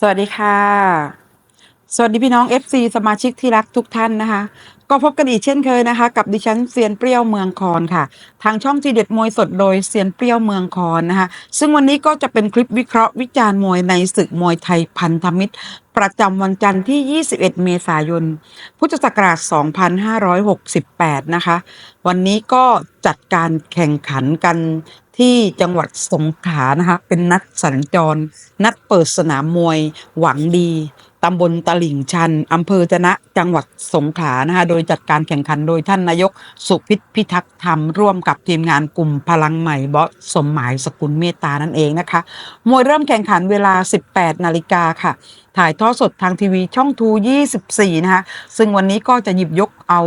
สวัสดีค่ะ สวัสดีพี่น้อง FC สมาชิกที่รักทุกท่านนะคะ ก็พบกันอีกเช่นเคยนะคะ กับดิฉันเซียนเปรี้ยวเมืองคอนค่ะ ทางช่องทีเด็ดมวยสดโดยเซียนเปรี้ยวเมืองคอนนะคะ ซึ่งวันนี้ก็จะเป็นคลิปวิเคราะห์วิจารณ์มวยในศึกมวยไทยพันธมิตร ประจำวันจันทร์ที่ 21 เมษายน พุทธศักราช 2568 นะคะ วันนี้ก็จัดการแข่งขันกันที่จังหวัดสงขลานะคะ เป็นนัดสัญจร นัดเปิดสนามมวยหวังดี ตำบลตลิ่งชันอำเภอจนะจังหวัดสงขลานะคะโดยจัดการแข่งขันโดยท่านนายกสุพิษพิทักษ์ธรรมร่วมกับทีมงานกลุ่มพลังใหม่บอสสมหมายสกุลเมตตานั่นเองนะคะ มวยเริ่มแข่งขันเวลา 18 นาฬิกาค่ะ ถ่ายทอดสดทางทีวีช่องทู 24 นะคะซึ่งวันนี้ก็จะหยิบยกเอา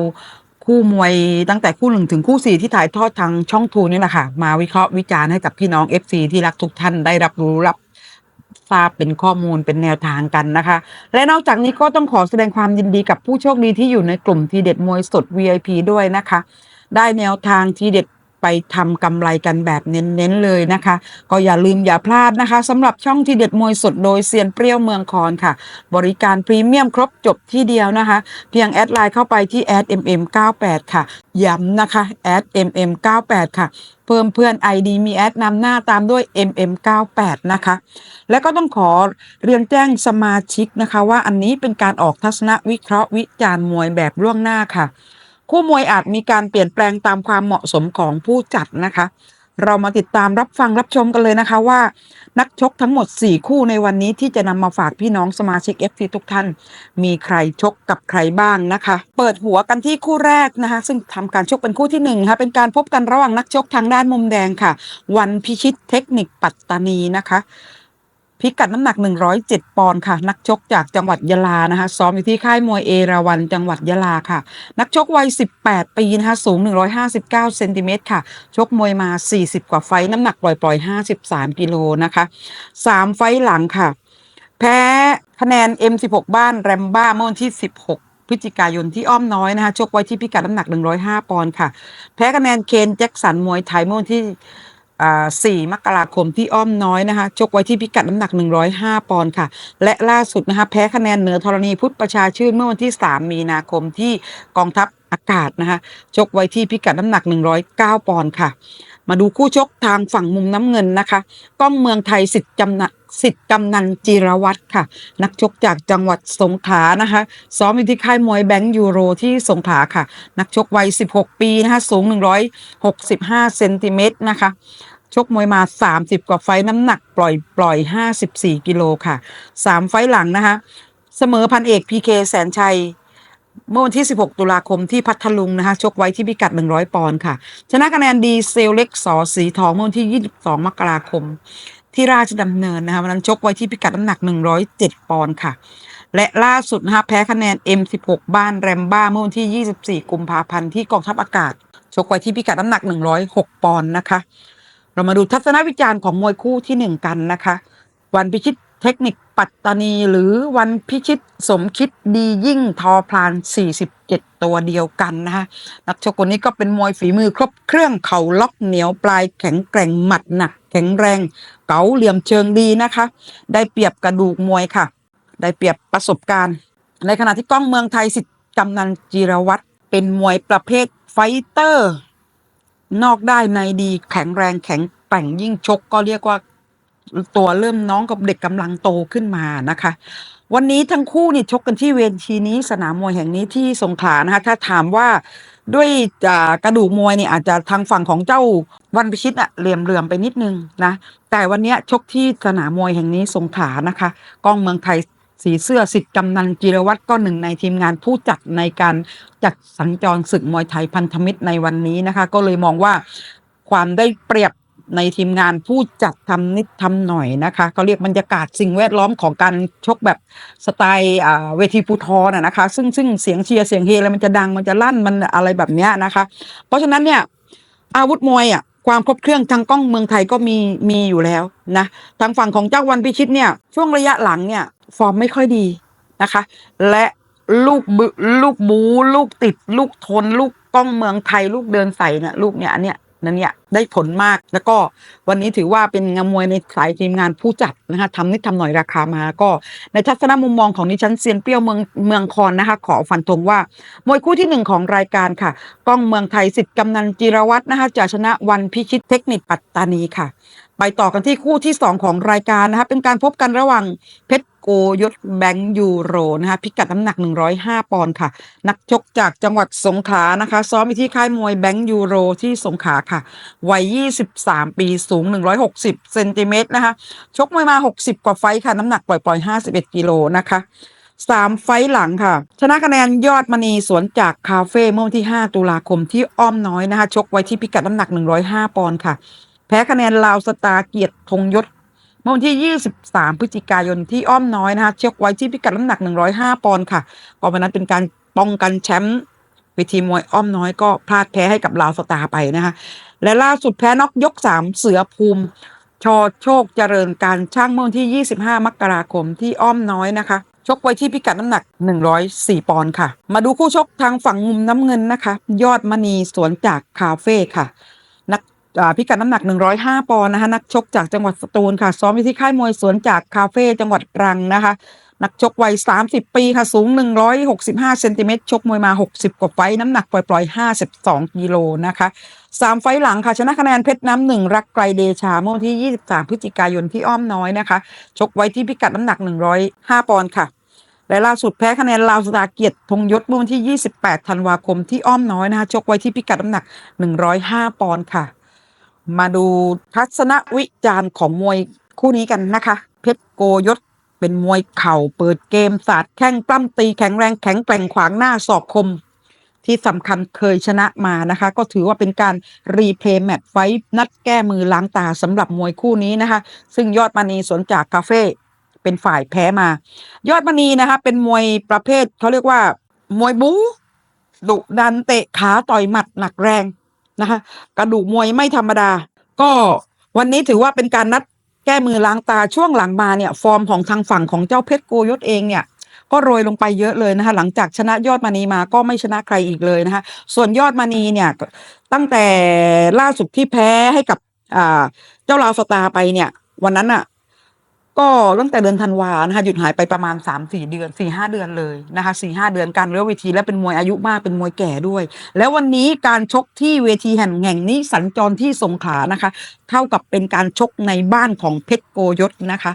คู่มวยตั้งแต่คู่หนึ่งถึงคู่สี่ที่ถ่ายทอดทางช่องทูนี่แหละค่ะ มาวิเคราะห์วิจารณ์ให้กับพี่น้อง FC ที่รักทุกท่านได้รับรู้รับ ทราบเป็นข้อมูลเป็นแนวทางกันนะคะ และนอกจากนี้ก็ต้องขอแสดงความยินดีกับผู้โชคดีที่อยู่ในกลุ่มทีเด็ดมวยสด VIP ด้วยนะคะ ได้แนวทางทีเด็ด ไปทำกำไรกันแบบเน้นๆเลยนะคะ ก็อย่าลืมอย่าพลาดนะคะสำหรับช่องทีเด็ดมวยสดโดยเซียนเปรี้ยวเมืองคอนค่ะ บริการพรีเมียมครบจบที่เดียวนะคะ เพียงแอดไลน์เข้าไปที่แอด mm98 ค่ะ ย้ำนะคะแอด mm98 ค่ะ เพิ่มเพื่อน ID มีแอดนำหน้าตามด้วย mm98 นะคะ และก็ต้องขอเรียนแจ้งสมาชิกนะคะ ว่าอันนี้เป็นการออกทัศนวิเคราะห์วิจารณ์มวยแบบล่วงหน้าค่ะ คู่มวยอาจมีการเปลี่ยนแปลงตามความเหมาะสมของผู้จัดนะคะ เรามาติดตามรับฟังรับชมกันเลยนะคะว่า นักชกทั้งหมด 4 คู่ในวันนี้ที่จะนำมาฝากพี่น้องสมาชิก FT ทุกท่าน มีใครชกกับใครบ้างนะคะ เปิดหัวกันที่คู่แรกนะคะ ซึ่งทำการชกเป็นคู่ที่1นะคะเป็นการพบกันระหว่างนักชกทางด้านมุมแดงค่ะ วันพิชิตเทคนิคปัตตานีนะคะ พิกัดน้ำหนัก 107 ปอนด์ค่ะ นักชกจากจังหวัดยะลานะคะ ซ้อมอยู่ที่ค่ายมวยเอราวันจังหวัดยะลาค่ะ นักชกวัย 18 ปีนะคะ สูง 159 เซนติเมตรค่ะ ชกมวยมา 40 กว่าไฟ น้ำหนักปล่อยๆ 53 กิโลนะคะ 3 ไฟหลังค่ะ แพ้คะแนน M16 บ้านแรมบ้าเมื่อวันที่ 16พฤศจิกายนที่อ้อมน้อยนะคะชกไว้ที่พิกัดน้ำหนัก 105 ปอนด์ค่ะ แพ้คะแนนเคนแจ็คสันมวยไทยเมื่อวันที่ 4 มกราคมที่อ้อมน้อยนะคะ ชกไว้ที่พิกัดน้ำหนัก 105 ปอนด์ค่ะ และล่าสุดนะคะ แพ้คะแนนเหนือธรณีพุทธประชาชื่นเมื่อวันที่ 3 มีนาคมที่กองทัพอากาศนะคะ ชกไว้ที่พิกัดน้ำหนัก 109 ปอนด์ค่ะ มาดูคู่ชกทางฝั่งมุมน้ำเงินนะคะก้องเมืองไทยสิทธิ์จำนสิทธิ์กำนันจิรวัตรค่ะ นักชกจากจังหวัดสงขลานะคะซ้อมอยู่ที่ค่ายมวยแบงก์ยูโรที่สงขลาค่ะ นักชกวัย 16 ปีนะคะสูง 165เซนติเมตรนะคะชกมวยมา 30 กว่าไฟน้ำหนักปล่อยปล่อย 54 กิโลค่ะ 3 ไฟหลังนะคะ เสมอพันเอกพีเคแสนชัย เมื่อวันที่ 16 ตุลาคมที่พัทลุงนะคะชกไว้ที่พิกัด 100 ปอนด์ค่ะ ชนะคะแนนดีเซลเล็กสอสีทองเมื่อวันที่ 22 มกราคม ที่ราชดำเนินนะคะวันนั้นชกไว้ที่พิกัดน้ำหนัก 107 ปอนด์ค่ะ และล่าสุดนะคะแพ้คะแนน M16 บ้านแรมบ้าเมื่อวันที่ 24 กุมภาพันธ์ที่กองทัพอากาศ ชกไว้ที่พิกัดน้ำหนัก 106 ปอนด์นะคะ เรามาดูทัศนวิจารณ์ของมวยคู่ที่หนึ่งกันนะคะ วันพิชิต เทคนิคปัตตานีหรือวันพิชิตสมคิดดียิ่งทอพลาน 47 ตัวเดียวกันนะคะนักชกคนนี้ก็เป็นมวยฝีมือครบเครื่องเข่าล็อกเหนียวปลายแข็งแกร่งหมัดหนักแข็งแรง เก๋าเหลี่ยมเชิงดีนะคะ ได้เปรียบกระดูกมวยค่ะ ได้เปรียบประสบการณ์ ในขณะที่ก้องเมืองไทยสิทธิ์กำนันจีรวัตรเป็นมวยประเภทไฟเตอร์ นอกได้ในดีแข็งแรงแข็งแกร่งยิ่งชกก็เรียกว่า ตัวเริ่มน้องกับเด็กกำลังโตขึ้นมานะคะ วันนี้ทั้งคู่นี่ชกกันที่เวทีนี้สนามมวยแห่งนี้ที่สงขลานะคะถ้าถามว่าด้วยกระดูกมวยเนี่ยอาจจะทางฝั่งของเจ้าวันพิชิตอะเหลี่ยมเหลื่อมไปนิดนึงนะแต่วันนี้ชกที่สนามมวยแห่งนี้สงขลานะคะกล้องเมืองไทยสีเสื้อสิทธิ์กำนันจิรวัตรก็หนึ่งในทีมงานผู้จัดในการจัดสัญจรศึกมวยไทยพันธมิตรในวันนี้นะคะ ก็เลยมองว่าความได้เปรียบ ในทีมงานผู้จัดทำนิดทำหน่อยนะคะเขาเรียกบรรยากาศสิ่งแวดล้อมของการชกแบบสไตล์เวทีภูทรนะนะคะ ซึ่งซึ่งเสียงเชียร์เสียงเฮอะไรมันจะดังมันจะลั่นมันอะไรแบบเนี้ยนะคะ เพราะฉะนั้นเนี่ยอาวุธมวยอะความครบเครื่องทางกล้องเมืองไทยก็มีมีอยู่แล้วนะทางฝั่งของเจ้าวันพิชิตเนี่ยช่วงระยะหลังเนี่ยฟอร์มไม่ค่อยดีนะคะ และลูกบึลูกบูลูกติด ลูกทน ลูกกล้องเมืองไทย ลูกเดินใส่เนี่ยลูกเนี่ยอันเนี้ย นั่นเนี่ยได้ผลมาก แล้วก็วันนี้ถือว่าเป็นงามวยในสายทีมงานผู้จัดนะคะทำนิดทำหน่อยราคามาก็ในทัศนมุมมองของดิฉันเซียนเปรี้ยวเมืองเมืองคอนนะคะ ขอฟันธงว่ามวยคู่ที่หนึ่งของรายการค่ะกล้องเมืองไทยสิทธิ์กำนันจิรวัตรนะคะจะชนะวันพิชิตเทคนิคปัตตานีค่ะ ไปต่อกันที่คู่ที่2ของรายการนะคะเป็นการพบกันระหว่างเพชร โกยศแบงค์ยูโรนะคะพิกัดน้ำหนัก 105 ปอนด์ค่ะ นักชกจากจังหวัดสงขลานะคะ ซ้อมอยู่ที่ค่ายมวยแบงค์ยูโรที่สงขลาค่ะ วัย 23 ปีสูง 160 เซนติเมตรนะคะ ชกมวยมา 60 กว่าไฟค่ะ น้ำหนักปล่อยๆ 51 กิโลนะคะสามไฟหลังค่ะ ชนะคะแนนยอดมณีสวนจากคาเฟ่เมื่อวันที่ 5 ตุลาคมที่อ้อมน้อยนะคะ ชกไว้ที่พิกัดน้ำหนัก 105 ปอนด์ค่ะ แพ้คะแนนลาวสตาเกียรติธงยศ มื่อวันที่ 23 พฤศจิกายนที่อ้อมน้อยนะคะเชือกไว้ที่พิกัดน้ำหนัก 105 ปอนด์ค่ะก็วันนั้นเป็นการป้องกันแชมป์เวทีมวยอ้อมน้อยก็พลาดแพ้ให้กับลาวสตาร์ไปนะคะและล่าสุดแพ้น็อกยก 3 เสือภูมิชอโชคเจริญการช่างเมื่อวันที่ 25 มกราคมที่อ้อมน้อยนะคะ ชกไว้ที่พิกัดน้ำหนัก 104 ปอนด์ค่ะ มาดูคู่ชกทางฝั่งมุมน้ำเงินนะคะ ยอดมณีสวนจากคาเฟ่ค่ะ พิกัดน้ำหนัก 105 ปอนด์นะคะ นักชกจากจังหวัดสตูลค่ะ ซ้อมอยู่ที่ค่ายมวยสวนจากคาเฟ่จังหวัดตรังนะคะ นักชกวัย 30 ปีค่ะ สูง 165 เซนติเมตร ชกมวยมา 60 กว่าไฟ น้ำหนักปล่อยๆ 52 กิโลนะคะสามไฟหลังค่ะ ชนะคะแนนเพชรน้ำหนึ่งรักไกรเดชาเมื่อวันที่ 23 พฤศจิกายนที่อ้อมน้อยนะคะ ชกไว้ที่พิกัดน้ำหนัก 105 ปอนด์ค่ะและล่าสุดแพ้คะแนนลาวสตาเกียรติธงยศเมื่อวันที่ 28 ธันวาคมที่อ้อมน้อยนะคะชกไว้ที่พิกัดน้ำหนัก 105 ปอนด์ค่ะ มาดูทัศนวิจารณ์ของมวยคู่นี้กันนะคะ เพชรโกยศเป็นมวยเข่าเปิดเกมสาดแข้งปล้ำตีแข็งแรงแข็งแกร่งขวางหน้าศอกคม ที่สำคัญเคยชนะมานะคะ ก็ถือว่าเป็นการรีเพลย์แมตช์ไฟนัดแก้มือล้างตาสำหรับมวยคู่นี้นะคะ ซึ่งยอดมณีสวนจากคาเฟ่เป็นฝ่ายแพ้มา ยอดมณีนะคะ เป็นมวยประเภทเขาเรียกว่ามวยบู๊ดุดันเตะขาต่อยหมัดหนักแรง นะคะ กระดูกมวยไม่ธรรมดา ก็วันนี้ถือว่าเป็นการนัดแก้มือล้างตาช่วงหลังมาเนี่ย ฟอร์มของทางฝั่งของเจ้าเพชรโกยศเองเนี่ยก็โรยลงไปเยอะเลยนะคะ หลังจากชนะยอดมณีมาก็ไม่ชนะใครอีกเลยนะคะ ส่วนยอดมณีเนี่ยตั้งแต่ล่าสุดที่แพ้ให้กับเจ้าลาวสตาไปเนี่ย วันนั้นอะ ก็ตั้งแต่เดือนธันวานะคะหยุดหายไปประมาณ3 4เดือน4 5เดือนเลยนะคะ4 5เดือนการเลี้ยวเวทีและเป็นมวยอายุมากเป็นมวยแก่ด้วย แล้ววันนี้การชกที่เวทีแห่งแห่งนี้สัญจรที่สงขลานะคะ เท่ากับเป็นการชกในบ้านของเพชรโกยศนะคะ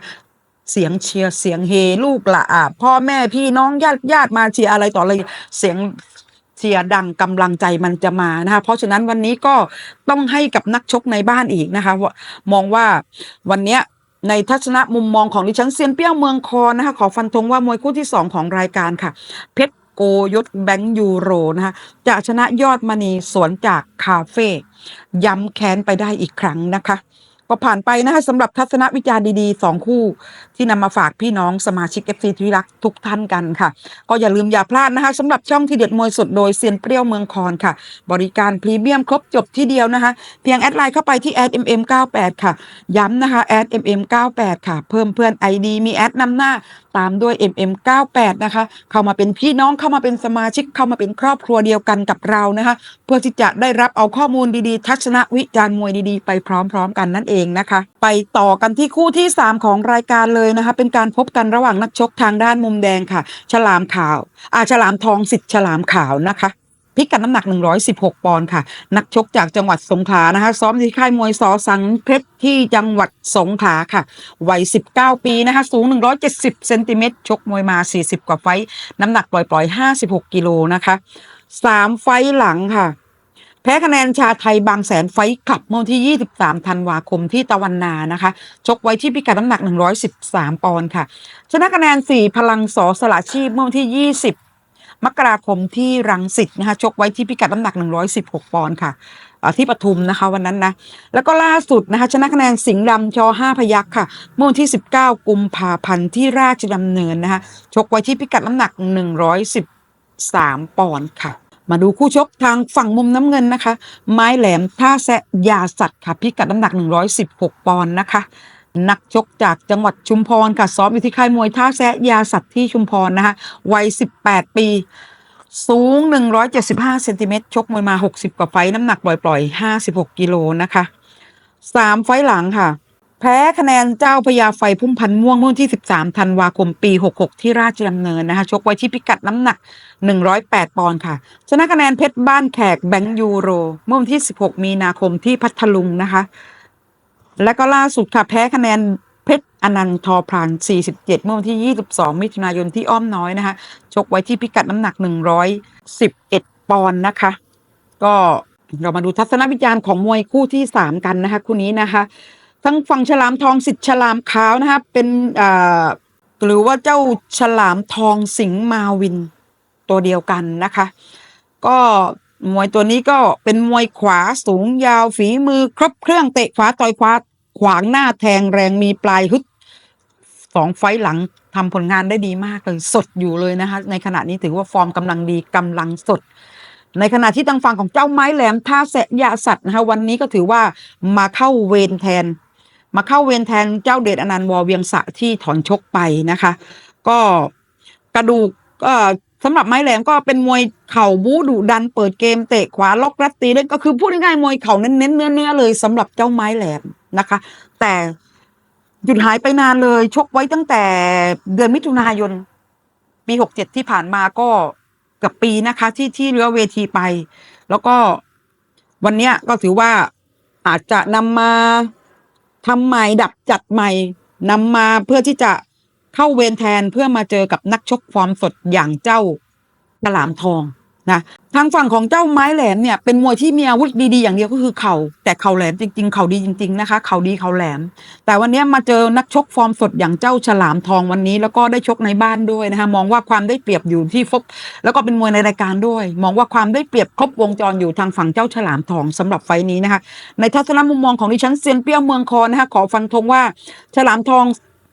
เสียงเชียร์เสียงเฮลูกหละอะพ่อแม่พี่น้องญาติญาติมาเชียร์อะไรต่ออะไรเสียงเชียร์ดังกำลังใจมันจะมานะคะเพราะฉะนั้นวันนี้ก็ต้องให้กับนักชกในบ้านอีกนะคะมองว่าวันเนี้ย ในทัศนะมุมมองของดิฉันเซียนเปี้ยวเมืองคอนนะคะ ขอฟันธงว่ามวยคู่ที่สองของรายการค่ะ เพชรโกยศแบงค์ยูโรนะคะจะชนะยอดมณีสวนจากคาเฟ่ย้ำแค้นไปได้อีกครั้งนะคะ ก็ผ่านไปนะคะสำหรับทัศนวิจารณ์ดีๆสองคู่ ที่นำมาฝากพี่น้องสมาชิก FC ที่รักทุกท่านกันค่ะ ก็อย่าลืมอย่าพลาดนะคะสำหรับช่องที่เด็ดมวยสดโดยเซียนเปรี้ยวเมืองคอนค่ะ บริการพรีเมียมครบจบที่เดียวนะคะ เพียงแอดไลน์เข้าไปที่แอด mm98 ค่ะ ย้ำนะคะแอด mm98 ค่ะ เพิ่มเพื่อน ID มีแอดนำหน้าตามด้วย mm98 นะคะ เข้ามาเป็นพี่น้องเข้ามาเป็นสมาชิกเข้ามาเป็นครอบครัวเดียวกันกับเรานะคะ เพื่อที่จะได้รับเอาข้อมูลดีๆ ทัศนวิจารณ์มวยดีๆ ไปพร้อม ๆ กันนั่นเองนะคะ ไปต่อกันที่คู่ที่ 3 ของรายการเลยนะคะ เป็นการพบกันระหว่างนักชกทางด้านมุมแดงค่ะ ฉลามขาวอาฉลามทองสิทธิ์ฉลามขาวนะคะพิกัดน้ำหนัก 116 ปอนด์ค่ะ นักชกจากจังหวัดสงขลานะคะ ซ้อมที่ค่ายมวยสอสังเพชรที่จังหวัดสงขลาค่ะ วัย 19 ปีนะคะ สูง 170 เซนติเมตร ชกมวยมา 40 กว่าไฟ น้ำหนักปล่อยๆ 56 กิโลนะคะ 3 ไฟหลังค่ะ แพ้คะแนนชาไทยบางแสนไฟคลับเมื่อวันที่ 23 ธันวาคมที่ตะวันนานะคะ ชกไว้ที่พิกัดน้ำหนัก 113 ปอนด์ค่ะ ชนะคะแนน 4 พลังสอสละชีพเมื่อวันที่ 20 มกราคมที่รังสิตนะคะชกไว้ที่พิกัดน้ำหนัก 116 ปอนด์ค่ะที่ปทุมนะคะวันนั้นนะ แล้วก็ล่าสุดนะคะชนะคะแนนสิงห์ดำชอ5พยัคฆ์ค่ะเมื่อวันที่ 19 กุมภาพันธ์ที่ราชดำเนินนะคะชกไว้ที่พิกัดน้ำหนัก 113 ปอนด์ค่ะ มาดูคู่ชกทางฝั่งมุมน้ำเงินนะคะ ไม้แหลมท่าแซะยาสัตว์ค่ะพิกัดน้ำหนัก 116 ปอนด์นะคะ นักชกจากจังหวัดชุมพรค่ะซ้อมอยู่ที่ค่ายมวยท่าแซะยาสัตว์ที่ชุมพรนะคะวัย 18 ปีสูง 175เซนติเมตรชกมวยมา 60 กว่าไฟ น้ำหนักปล่อยๆ 56 กิโลนะคะ 3 ไฟหลังค่ะ พ้คะแนนเจ้าพญาไฟพุ่มพันม่วงเมื่อวันที่ 13 ธันวาคม ปี 66 ที่ราชดำเนินนะคะชกไว้ที่พิกัดน้ำหนัก 108 ปอนด์ค่ะ ชนะคะแนนเพชรบ้านแขกแบงค์ยูโร เมื่อวันที่ 16 มีนาคมที่พัทลุงนะคะ และก็ล่าสุดค่ะ แพ้คะแนนเพชรอนันทอพราน 47 เมื่อวันที่ 22 มิถุนายนที่อ้อมน้อยนะคะชกไว้ที่พิกัดน้ำหนัก 111 ปอนด์นะคะ ก็เรามาดูทัศนวิจารณ์ของมวยคู่ที่ 3 กันนะคะคู่นี้นะคะ ทั้งฝั่งฉลามทองสิทธิ์ฉลามขาวนะคะเป็นอ่าหรือว่าเจ้าฉลามทองสิงมาวินตัวเดียวกันนะคะ ก็มวยตัวนี้ก็เป็นมวยขวาสูงยาวฝีมือครบเครื่องเตะขวาต่อยขวาขวางหน้าแทงแรงมีปลายฮึดสองไฟหลังทำผลงานได้ดีมากเลยสดอยู่เลยนะคะ ในขณะนี้ถือว่าฟอร์มกำลังดีกำลังสด ในขณะที่ทางฝั่งของเจ้าไม้แหลมท่าแสะยาสัตว์นะคะวันนี้ก็ถือว่ามาเข้าเวรแทน มาเข้าเวรแทนเจ้าเดชอนันต์วอเวียงสะที่ถอนชกไปนะคะ ก็กระดูกสำหรับไม้แหลมก็เป็นมวยเข่าบู๊ดุดันเปิดเกมเตะขวาล็อกรัดตีเล่นก็คือพูดง่ายๆมวยเข่าเน้นๆเนื้อเลยสำหรับเจ้าไม้แหลมนะคะ แต่หยุดหายไปนานเลยชกไว้ตั้งแต่เดือนมิถุนายนปีหกเจ็ดที่ผ่านมาก็เกับปีนะคะ ที่ที่เรือเวทีไป แล้วก็วันเนี้ยก็ถือว่าอาจจะนำมา ทำใหม่ดับจัดใหม่นำมาเพื่อที่จะเข้าเวรแทนเพื่อมาเจอกับนักชกฟอร์มสดอย่างเจ้าฉลามทองนะ ทางฝั่งของเจ้าไม้แหลมเนี่ยเป็นมวยที่มีอาวุธดีๆอย่างเดียวก็คือเข่าแต่เข่าแหลมจริง ๆ เข่าดีจริง ๆ นะคะเข่าดีเข่าแหลม แต่วันนี้มาเจอนักชกฟอร์มสดอย่างเจ้าฉลามทองวันนี้ แล้วก็ได้ชกในบ้านด้วยนะคะมองว่าความได้เปรียบอยู่ที่ฟบแล้วก็เป็นมวยในรายการด้วย มองว่าความได้เปรียบครบวงจรอยู่ทางฝั่งเจ้าฉลามทองสำหรับไฟนี้นะคะในทัศนมุมมองของดิฉันเซียนเปรี้ยวเมืองคอนนะคะขอฟันธงว่าฉลามทอง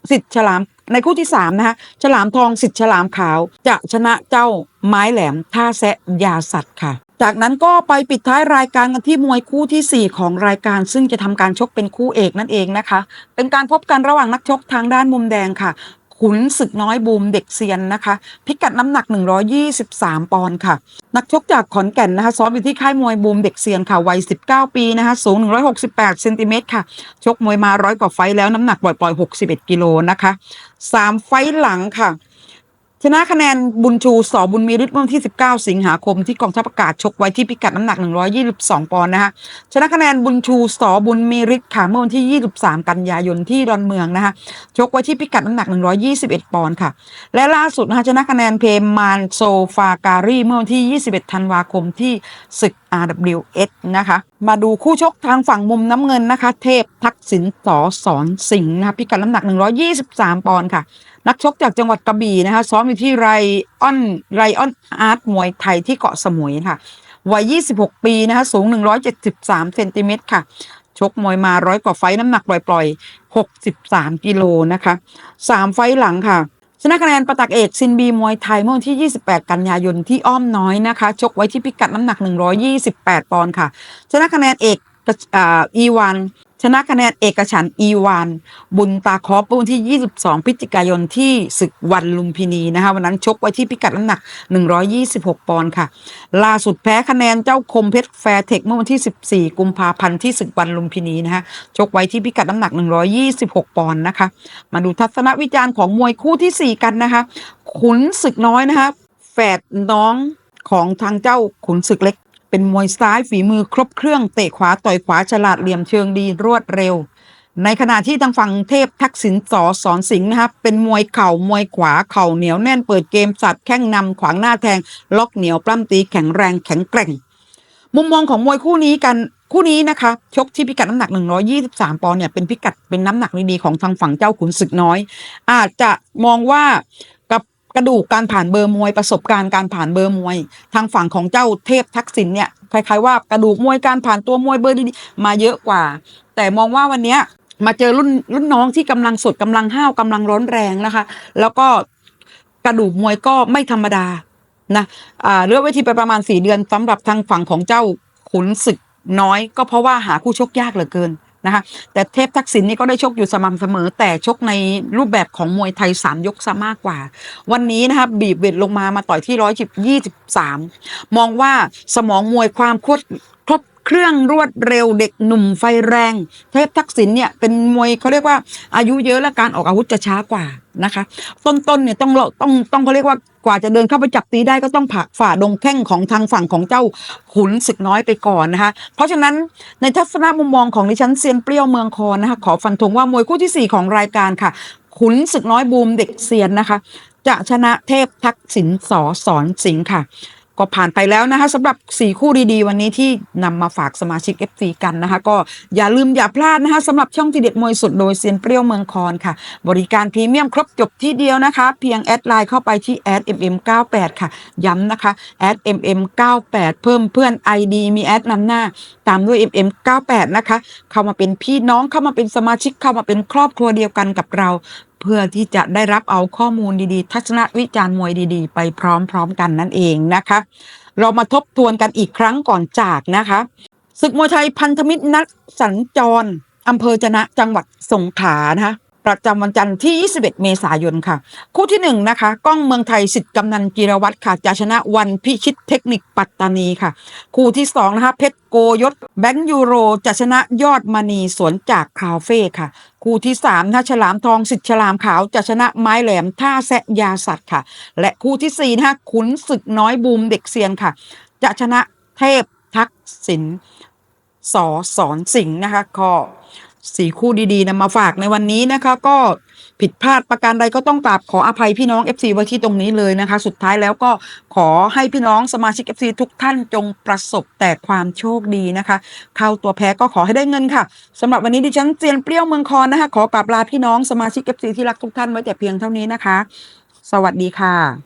สิทธิ์ฉลามในคู่ที่สามนะคะฉลามทองสิทธิ์ฉลามขาว จะชนะเจ้าไม้แหลมท่าแซะยาสัตว์ค่ะ จากนั้นก็ไปปิดท้ายรายการกันที่มวยคู่ทีสี่4 ของรายการ ซึ่งจะทำการชกเป็นคู่เอกนั่นเองนะคะ เป็นการพบกันระหว่างนักชกทางด้านมุมแดงค่ะ ขุนศึกน้อยบูมเด็กเซียนนะคะ พิกัดน้ำหนัก 123 ปอนด์ค่ะ นักชกจากขอนแก่นนะคะซ้อมอยู่ที่ค่ายมวยบูมเด็กเซียนค่ะวัย 19 ปีนะคะสูง 168เซนติเมตรค่ะ ชกมวยมาร้อยกว่าไฟแล้วน้ำหนักปล่อยๆ 61 กิโลนะคะ 3 ไฟหลังค่ะ ชนะคะแนนบุญชูสอบุญมีฤทธิ์เมื่อวันที่ 19 สิงหาคมที่กองทัพอากาศชกไว้ที่พิกัดน้ำหนัก 122 ปอนด์นะคะชนะคะแนนบุญชูสอบุญมีฤทธิ์ค่ะเมื่อวันที่ 23 กันยายนที่ดอนเมืองนะคะชกไว้ที่พิกัดน้ำหนัก 121 ปอนด์ค่ะ และล่าสุดนะคะชนะคะแนนเพมมานโซฟาการีเมื่อวันที่ 21 ธันวาคมที่ศึก RWS นะคะมาดูคู่ชกทางฝั่งมุมน้ำเงินนะคะ เทพทักษิณสอสอนสิงห์นะคะพิกัดน้ำหนัก 123 ปอนด์ค่ะ นักชกจากจังหวัดกระบี่นะคะซ้อมอยู่ที่ไรออนไรออนอาร์ตมวยไทยที่เกาะสมุยค่ะวัย 26 ปีนะคะสูง 173เซนติเมตรค่ะชกมวยมาร้อยกว่าไฟน้ำหนักปล่อยๆ 63 กิโลนะคะ3ไฟหลังค่ะ ชนะคะแนนประตักเอกซินบีมวยไทยเมื่อวันที่ 28 กันยายนที่อ้อมน้อยนะคะ ชกไว้ที่พิกัดน้ำหนัก 128 ปอนด์ค่ะ ชนะคะแนนเอก อีวานชนะคะแนนเอกฉันอีวาน บุญตาคอปวันที่ 22 พฤศจิกายนที่ศึกวันลุมพินีนะคะวันนั้นชกไว้ที่พิกัดน้ำหนัก 126 ปอนด์ค่ะ ล่าสุดแพ้คะแนนเจ้าคมเพชรแฟร์เทคเมื่อวันที่ 14 กุมภาพันธ์ที่ศึกวันลุมพินีนะคะชกไว้ที่พิกัดน้ำหนัก 126 ปอนด์นะคะ มาดูทัศนวิจารณ์ของมวยคู่ทีสี่4 กันนะคะ ขุนศึกน้อยนะคะแฝดน้องของทางเจ้าขุนศึกเล็ก เป็นมวยซ้ายฝีมือครบเครื่องเตะขวาต่อยขวาฉลาดเหลี่ยมเชิงดีรวดเร็ว ในขณะที่ทางฝั่งเทพทักษิณสอสอนสิงห์นะครับเป็นมวยเข่ามวยขวาเข่าเหนียวแน่นเปิดเกมสัตว์แข้งนำขวางหน้าแทง ล็อกเหนียวปล้ำตีแข็งแรงแข็งแกร่ง มุมมองของมวยคู่นี้กันคู่นี้นะคะชกที่พิกัดน้ำหนัก 123 ปอนด์เนี่ยเป็นพิกัดเป็นน้ำหนักดีๆของทางฝั่งเจ้าขุนศึกน้อย อาจจะมองว่า กระดูกการผ่านเบอร์มวยประสบการณ์การผ่านเบอร์มวย ทางฝั่งของเจ้าเทพทักษิณเนี่ยคล้ายๆว่ากระดูกมวยการผ่านตัวมวยเบอร์ดีๆมาเยอะกว่า แต่มองว่าวันเนี้ยมาเจอรุ่นรุ่นน้องที่กำลังสดกำลังห้าวกำลังร้อนแรงนะคะ แล้วก็กระดูกมวยก็ไม่ธรรมดานะอ่าเลือกไว้ที่ไปประมาณสี่เดือนสำหรับทางฝั่งของเจ้าขุนศึกน้อย ก็เพราะว่าหาคู่ชกยากเหลือเกิน นะคะแต่เทพทักษิณนี่ก็ได้ชกอยู่สม่ำเสมอ แต่ชกในรูปแบบของมวยไทย 3 ยกซะมากกว่า วันนี้นะคะบีบเวทลงมามาต่อยที่ร้อยยี่สิบสามมองว่าสมองมวยความคตร เครื่องรวดเร็วเด็กหนุ่มไฟแรง เทพทักษิณเนี่ยเป็นมวยเขาเรียกว่าอายุเยอะและการออกอาวุธจะช้ากว่านะคะ ต้นๆเนี่ยต้องต้องต้องเขาเรียกว่ากว่าจะเดินเข้าไปจับตีได้ก็ต้องผ่าฝ่าดงแข้งของทางฝั่งของเจ้าขุนศึกน้อยไปก่อนนะคะ เพราะฉะนั้นในทัศนมุมมองของดิฉันเซียนเปรี้ยวเมืองคอนนะคะขอฟันธงว่ามวยคู่ทีสี่4 ของรายการค่ะ ขุนศึกน้อยบูมเด็กเซียนนะคะ จะชนะเทพทักษิณสอสอนสิงค่ะ ก็ผ่านไปแล้วนะคะสำหรับ 4 คู่ดีๆ วันนี้ที่นำมาฝากสมาชิก FC กันนะคะ ก็อย่าลืมอย่าพลาดนะคะสำหรับช่องทีเด็ดมวยสุดโดยเซียนเปรี้ยวเมืองคอนค่ะ บริการพรีเมียมครบจบที่เดียวนะคะ เพียงแอดไลน์เข้าไปที่แอด mm98 ค่ะ ย้ำนะคะแอด mm98 เพิ่มเพื่อน ID มีแอดนำหน้า ตามด้วย mm98 นะคะ เข้ามาเป็นพี่น้องเข้ามาเป็นสมาชิกเข้ามาเป็นครอบครัวเดียวกันกับเรา เพื่อที่จะได้รับเอาข้อมูลดีๆ ทัศนวิจารณ์มวยดีๆ ไปพร้อมๆกันนั่นเองนะคะ เรามาทบทวนกันอีกครั้งก่อนจากนะคะศึกมวยไทยพันธมิตรนักสัญจรอำเภอจนะจังหวัดสงขลานะคะ ประจำวันจันทร์ที่ 21 เมษายนค่ะ คู่ที่ 1 นะคะ ก้องเมืองไทยสิทธิ์กำนันจิรวัตรค่ะจะชนะวันพิชิตเทคนิคปัตตานีค่ะ คู่ที่ 2 นะคะ เพชรโกยศแบงค์ยูโรจะชนะยอดมณีสวนจากคาเฟ่ค่ะ คู่ที่3นะคะฉลามทองสิทธิ์ฉลามขาวจะชนะไม้แหลมท่าแซะยาสัตว์ค่ะ และคู่ที่4นะคะขุนศึกน้อยบูมเด็กเซียนค่ะ จะชนะเทพทักษิณสอสอนสิงห์นะคะก็ สี่คู่ดีๆนำมาฝากในวันนี้นะคะ ก็ผิดพลาดประการใดก็ต้องกราบขออภัยพี่น้อง FC ไว้ที่ตรงนี้เลยนะคะ สุดท้ายแล้วก็ขอให้พี่น้องสมาชิก FC ทุกท่านจงประสบแต่ความโชคดีนะคะเข้าตัวแพ้ก็ขอให้ได้เงินค่ะสำหรับวันนี้ดิฉันเจียนเปรี้ยวเมืองคอนนะคะ ขอกราบลาพี่น้องสมาชิก FC ที่รักทุกท่านไว้แต่เพียงเท่านี้นะคะ สวัสดีค่ะ